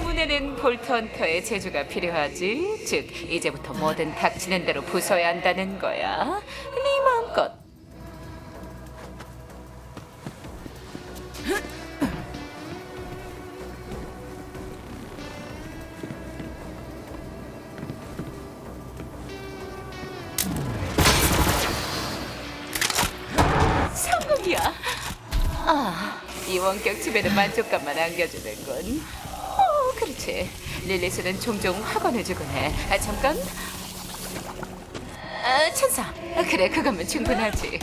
아문에는 볼트헌터의 재주가 필요하지. 즉, 이제부터 뭐든 닥치는 대로 부숴야 한다는 거야. 네 마음껏. 성공이야. 아, 이 원격 집에는 만족감만 안겨주는군. 어, 그렇지. 릴리스는 종종 학원을 주곤 해. 아, 잠깐. 아, 천사. 아, 그래, 그거면 충분하지.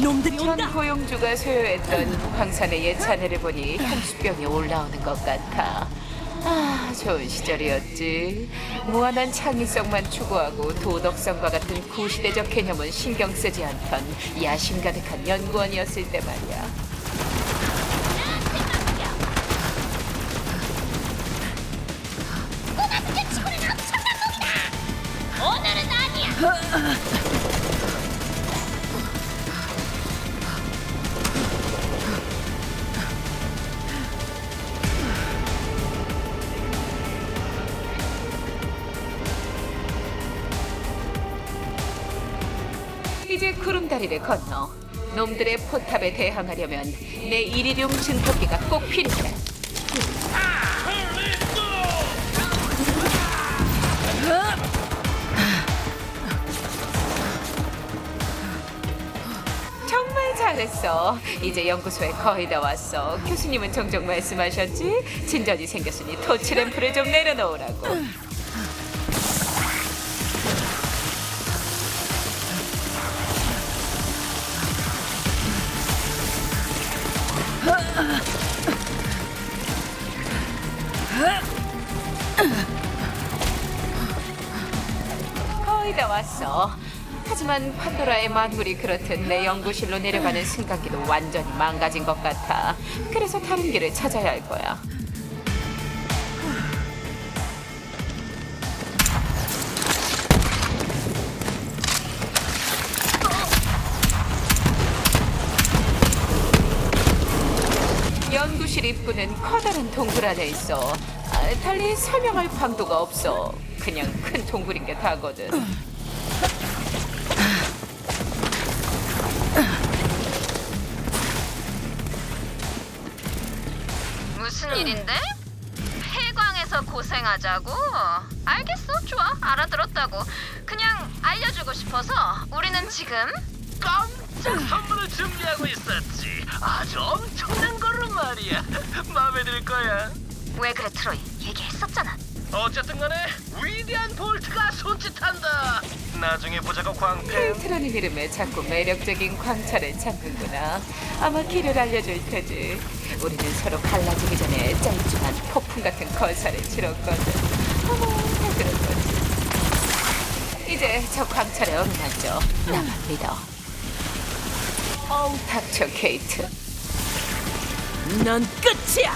놈들이 전 온다. 고용주가 소유했던 광산의 옛 잔해를 보니 향수병이 올라오는 것 같아. 아, 좋은 시절이었지. 무한한 창의성만 추구하고 도덕성과 같은 구시대적 개념은 신경 쓰지 않던 야심 가득한 연구원이었을 때 말이야. 오늘은 아니야. 이제 구름다리를 건너 놈들의 포탑에 대항하려면 내 이리듐 증폭기가 꼭 필요해. 잘했어. 이제 연구소에 거의 다 왔어. 교수님은 종종 말씀하셨지? 진전이 생겼으니 토치램프를 좀 내려놓으라고. 거의 다 왔어. 하지만 판도라의 만물이 그렇듯 내 연구실로 내려가는 승강기도 완전히 망가진 것 같아. 그래서 다른 길을 찾아야 할 거야. 입구는 커다란 동굴 안에 있어. 아, 달리 설명할 방도가 없어. 그냥 큰 동굴인 게 다거든. 무슨 일인데? 폐광에서 고생하자고? 알겠어, 좋아, 알아들었다고. 그냥 알려주고 싶어서 우리는 지금 깜짝 선물을 준비하고 있었지. 아주 엄청난 거로 말이야. 마음에 들 거야. 왜 그래, 트로이? 얘기했었잖아. 어쨌든 간에 위대한 볼트가 손짓한다. 나중에 보자고 광팬. 케이트라는 이름에 자꾸 매력적인 광차를 찾는구나. 아마 길을 알려줄 테지. 우리는 서로 갈라지기 전에 짤짤한 폭풍 같은 걸사를 치렀거든. 어머, 다 그런 거지. 이제 저 광차를 어루만져. 나만 믿어. 어우, 닥쳐, 케이트. 넌 끝이야.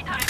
데이터를